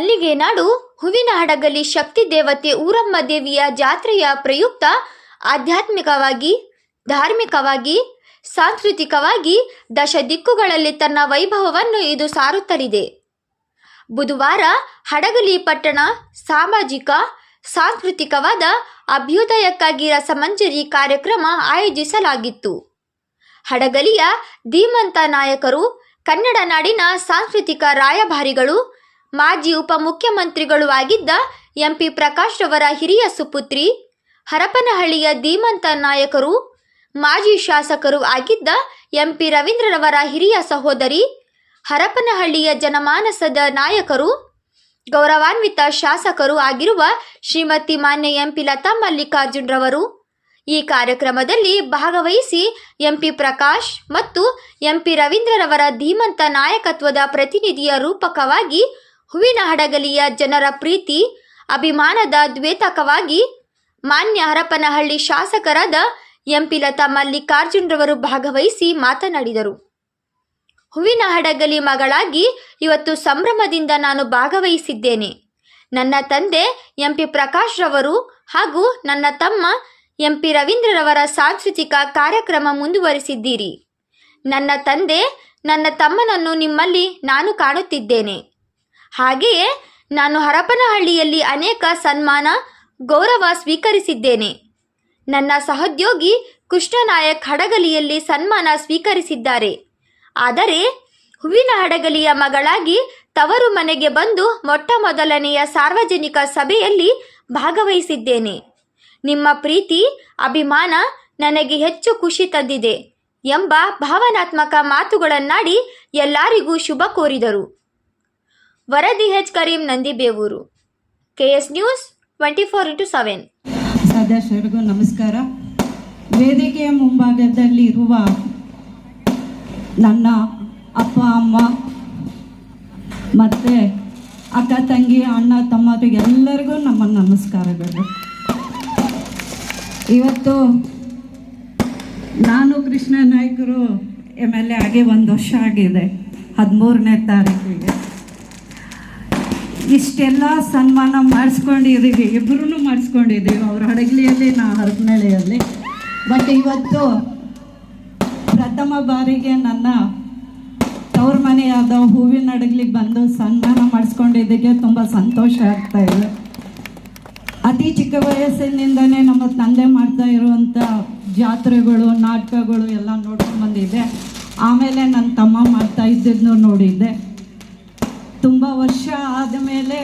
ಮಲ್ಲಿಗೆ ನಾಡು ಹೂವಿನ ಹಡಗಲಿ ಶಕ್ತಿ ದೇವತೆ ಊರಮ್ಮ ದೇವಿಯ ಜಾತ್ರೆಯ ಪ್ರಯುಕ್ತ ಆಧ್ಯಾತ್ಮಿಕವಾಗಿ, ಧಾರ್ಮಿಕವಾಗಿ, ಸಾಂಸ್ಕೃತಿಕವಾಗಿ ದಶ ದಿಕ್ಕುಗಳಲ್ಲಿ ತನ್ನ ವೈಭವವನ್ನು ಇದು ಸಾರುತ್ತಲಿದೆ. ಬುಧವಾರ ಹಡಗಲಿ ಪಟ್ಟಣ ಸಾಮಾಜಿಕ, ಸಾಂಸ್ಕೃತಿಕವಾದ ಅಭ್ಯುದಯಕ್ಕಾಗಿ ರಸಮಂಜರಿ ಕಾರ್ಯಕ್ರಮ ಆಯೋಜಿಸಲಾಗಿತ್ತು. ಹಡಗಲಿಯ ಧೀಮಂತ ನಾಯಕರು, ಕನ್ನಡ ನಾಡಿನ ಸಾಂಸ್ಕೃತಿಕ ರಾಯಭಾರಿಗಳು ಮಾಜಿ ಉಪಮುಖ್ಯಮಂತ್ರಿಗಳು ಆಗಿದ್ದ ಎಂಪಿ ಪ್ರಕಾಶ್ ರವರ ಹಿರಿಯ ಸುಪುತ್ರಿ, ಹರಪನಹಳ್ಳಿಯ ಧೀಮಂತ ನಾಯಕರು, ಮಾಜಿ ಶಾಸಕರು ಆಗಿದ್ದ ಎಂಪಿ ರವೀಂದ್ರರವರ ಹಿರಿಯ ಸಹೋದರಿ, ಹರಪನಹಳ್ಳಿಯ ಜನಮಾನಸದ ನಾಯಕರು, ಗೌರವಾನ್ವಿತ ಶಾಸಕರು ಆಗಿರುವ ಶ್ರೀಮತಿ ಮಾನ್ಯ ಎಂಪಿ ಲತಾ ಮಲ್ಲಿಕಾರ್ಜುನ್ ರವರು. ಈ ಕಾರ್ಯಕ್ರಮದಲ್ಲಿ ಭಾಗವಹಿಸಿ ಎಂಪಿ ಪ್ರಕಾಶ್ ಮತ್ತು ಎಂಪಿ ರವೀಂದ್ರರವರ ಧೀಮಂತ ನಾಯಕತ್ವದ ಪ್ರತಿನಿಧಿಯ ರೂಪಕವಾಗಿ ಹೂವಿನ ಹಡಗಲಿಯ ಜನರ ಪ್ರೀತಿ, ಅಭಿಮಾನದ ದ್ವೇತಕವಾಗಿ ಮಾನ್ಯ ಹರಪನಹಳ್ಳಿ ಶಾಸಕರಾದ ಎಂಪಿ ಲತಾ ಮಲ್ಲಿಕಾರ್ಜುನ್ ರವರು ಭಾಗವಹಿಸಿ ಮಾತನಾಡಿದರು. ಹೂವಿನ ಹಡಗಲಿ ಮಗಳಾಗಿ ಇವತ್ತು ಸಂಭ್ರಮದಿಂದ ನಾನು ಭಾಗವಹಿಸಿದ್ದೇನೆ. ನನ್ನ ತಂದೆ ಎಂಪಿ ಪ್ರಕಾಶ್ ರವರು ಹಾಗೂ ನನ್ನ ತಮ್ಮ ಎಂಪಿ ರವೀಂದ್ರರವರ ಸಾಂಸ್ಕೃತಿಕ ಕಾರ್ಯಕ್ರಮ ಮುಂದುವರಿಸಿದ್ದೀರಿ. ನನ್ನ ತಂದೆ ನನ್ನ ತಮ್ಮನನ್ನು ನಿಮ್ಮಲ್ಲಿ ನಾನು ಕಾಣುತ್ತಿದ್ದೇನೆ. ಹಾಗೆಯೇ ನಾನು ಹರಪನಹಳ್ಳಿಯಲ್ಲಿ ಅನೇಕ ಸನ್ಮಾನ, ಗೌರವ ಸ್ವೀಕರಿಸಿದ್ದೇನೆ. ನನ್ನ ಸಹೋದ್ಯೋಗಿ ಕೃಷ್ಣನಾಯಕ್ ಹಡಗಲಿಯಲ್ಲಿ ಸನ್ಮಾನ ಸ್ವೀಕರಿಸಿದ್ದಾರೆ. ಆದರೆ ಹೂವಿನ ಹಡಗಲಿಯ ಮಗಳಾಗಿ ತವರು ಮನೆಗೆ ಬಂದು ಮೊಟ್ಟ ಮೊದಲನೆಯ ಸಾರ್ವಜನಿಕ ಸಭೆಯಲ್ಲಿ ಭಾಗವಹಿಸಿದ್ದೇನೆ. ನಿಮ್ಮ ಪ್ರೀತಿ, ಅಭಿಮಾನ ನನಗೆ ಹೆಚ್ಚು ಖುಷಿ ತಂದಿದೆ ಎಂಬ ಭಾವನಾತ್ಮಕ ಮಾತುಗಳನ್ನಾಡಿ ಎಲ್ಲರಿಗೂ ಶುಭ ಕೋರಿದರು. ವರದಿ H Karim Nandibevur. K S news twenty four into seven. ಸದಸ್ಯರಿಗೂ ನಮಸ್ಕಾರ. ವೇದಿಕೆಯ ಮುಂಭಾಗದಲ್ಲಿ ಇರುವ ನನ್ನ ಅಪ್ಪ, ಅಮ್ಮ ಮತ್ತು ಅಕ್ಕ, ತಂಗಿ, ಅಣ್ಣ ತಮ್ಮ ಎಲ್ಲರಿಗೂ ನಮ್ಮ ನಮಸ್ಕಾರಗಳು. ಇವತ್ತು ನಾನು ಕೃಷ್ಣ ನಾಯ್ಕರು ಎಂ ಎಲ್ ಎ ಆಗಿ ಒಂದು ವರ್ಷ ಆಗಿದೆ. ಹದಿಮೂರನೇ ತಾರೀಕಿಗೆ. ಇಷ್ಟೆಲ್ಲ ಸನ್ಮಾನ ಮಾಡಿಸ್ಕೊಂಡಿದ್ದೀವಿ. ಇಬ್ಬರೂ ಮಾಡಿಸ್ಕೊಂಡಿದ್ದೀವಿ. ಅವ್ರ ಹಡಗಲಿಯಲ್ಲಿ ನಾ ಹರಪನಹಳ್ಳಿಯಲ್ಲಿ ಬಟ್ ಇವತ್ತು ಪ್ರಥಮ ಬಾರಿಗೆ ನನ್ನ ತವ್ರ ಮನೆಯಾದ ಹೂವಿನ ಹಡಗ್ಲಿಗೆ ಬಂದು ಸನ್ಮಾನ ಮಾಡಿಸ್ಕೊಂಡಿದ್ದಕ್ಕೆ ತುಂಬ ಸಂತೋಷ ಆಗ್ತಾ ಇದೆ. ಅತಿ ಚಿಕ್ಕ ವಯಸ್ಸಿನಿಂದನೇ ನಮ್ಮ ತಂದೆ ಮಾಡ್ತಾ ಇರುವಂಥ ಜಾತ್ರೆಗಳು, ನಾಟಕಗಳು ಎಲ್ಲ ನೋಡ್ಕೊಂಡು ಬಂದಿದ್ದೆ. ಆಮೇಲೆ ನನ್ನ ತಮ್ಮ ಮಾಡ್ತಾ ಇದ್ದಿದ್ದು ನೋಡಿದ್ದೆ. ತುಂಬ ವರ್ಷ ಆದಮೇಲೆ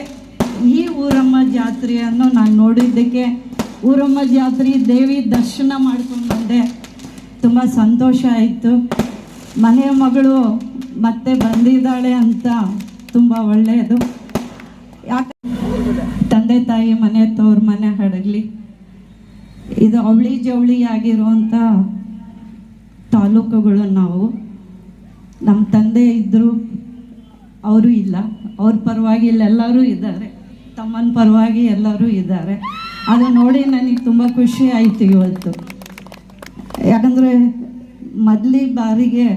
ಈ ಊರಮ್ಮ ಜಾತ್ರೆಯನ್ನು ನಾನು ನೋಡಿದ್ದಕ್ಕೆ ಊರಮ್ಮ ಜಾತ್ರೆ ದೇವಿ ದರ್ಶನ ಮಾಡ್ಕೊಂಡು ಬಂದೆ. ತುಂಬ ಸಂತೋಷ ಆಯಿತು. ಮನೆಯ ಮಗಳು ಮತ್ತೆ ಬಂದಿದ್ದಾಳೆ ಅಂತ ತುಂಬ ಒಳ್ಳೆಯದು ಯಾಕೆ ತಂದೆ ತಾಯಿ ಮನೆ, ತವ್ರ ಮನೆ ಹಡಗಲಿ. ಇದು ಅವಳಿ ಜವಳಿ ಆಗಿರುವಂಥ ತಾಲೂಕುಗಳು ನಾವು. ನಮ್ಮ ತಂದೆ ಇದ್ದರು ಅವರು ಇಲ್ಲ. ಅವ್ರ ಪರವಾಗಿ ಇಲ್ಲೆಲ್ಲರೂ ಇದ್ದಾರೆ. ತಮ್ಮನ ಪರವಾಗಿ ಎಲ್ಲರೂ ಇದ್ದಾರೆ. ಅದು ನೋಡಿ ನನಗೆ ತುಂಬ ಖುಷಿ ಆಯಿತು ಇವತ್ತು. ಯಾಕಂದರೆ ಮೊದಲಿ ಬಾರಿಗೆ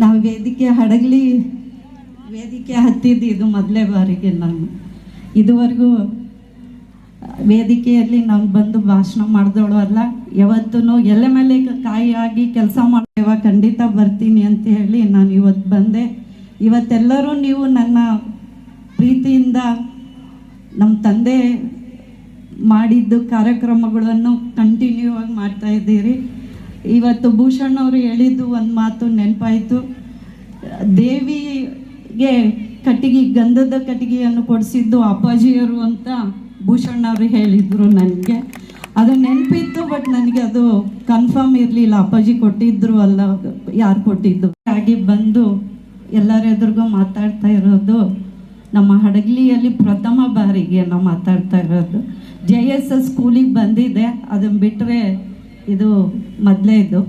ನಾವು ವೇದಿಕೆ ಹಡಗಲಿ ವೇದಿಕೆ ಹತ್ತಿದ್ದು ಇದು ಮೊದಲೇ ಬಾರಿಗೆ ನಾನು. ಇದುವರೆಗೂ ವೇದಿಕೆಯಲ್ಲಿ ನಾನು ಬಂದು ಭಾಷಣ ಮಾಡಿದವಳು ಅಲ್ಲ. ಯಾವತ್ತೂ ಎಲೆ ಮೇಲೆ ಕಾಯಿಯಾಗಿ ಕೆಲಸ ಮಾಡ್ತೇವ, ಖಂಡಿತ ಬರ್ತೀನಿ ಅಂತ ಹೇಳಿ ನಾನು ಇವತ್ತು ಬಂದೆ. ಇವತ್ತೆಲ್ಲರೂ ನೀವು ನನ್ನ ಪ್ರೀತಿಯಿಂದ ನಮ್ಮ ತಂದೆ ಮಾಡಿದ್ದು ಕಾರ್ಯಕ್ರಮಗಳನ್ನು ಕಂಟಿನ್ಯೂ ಆಗಿ ಮಾಡ್ತಾ ಇದ್ದೀರಿ. ಇವತ್ತು ಭೂಷಣ್ ಅವರು ಹೇಳಿದ್ದು ಒಂದು ಮಾತು ನೆನಪಾಯಿತು. ದೇವಿಗೆ ಕಟ್ಟಿಗೆ, ಗಂಧದ ಕಟ್ಟಿಗೆಯನ್ನು ಕೊಡಿಸಿದ್ದು ಅಪ್ಪಾಜಿಯವರು ಅಂತ ಭೂಷಣ್ ಅವರು ಹೇಳಿದರು ನನಗೆ. ಅದು ನೆನಪಿತ್ತು ಬಟ್ ನನಗೆ ಅದು ಕನ್ಫರ್ಮ್ ಇರಲಿಲ್ಲ. ಅಪ್ಪಾಜಿ ಕೊಟ್ಟಿದ್ರು ಅಲ್ಲ, ಯಾರು ಕೊಟ್ಟಿದ್ದು? ಹಾಗೆ ಬಂದು ಎಲ್ಲರ ಎದುರಿಗೂ ಮಾತಾಡ್ತಾ ಇರೋದು, ನಮ್ಮ ಹಡಗಲಿಯಲ್ಲಿ ಪ್ರಥಮ ಬಾರಿಗೆ ನಾವು ಮಾತಾಡ್ತಾ ಇರೋದು. ಜೆ ಎಸ್ ಎಸ್ ಸ್ಕೂಲಿಗೆ ಬಂದಿದೆ ಅದನ್ನು ಬಿಟ್ಟರೆ ಇದು ಮೊದಲೇ ಇದು.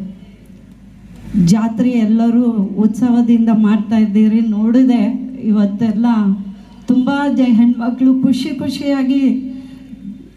ಜಾತ್ರೆ ಎಲ್ಲರೂ ಉತ್ಸವದಿಂದ ಮಾಡ್ತಾ ಇದ್ದೀರಿ, ನೋಡಿದೆ ಇವತ್ತೆಲ್ಲ ತುಂಬ ಜ, ಹೆಣ್ಮಕ್ಳು ಖುಷಿ ಖುಷಿಯಾಗಿ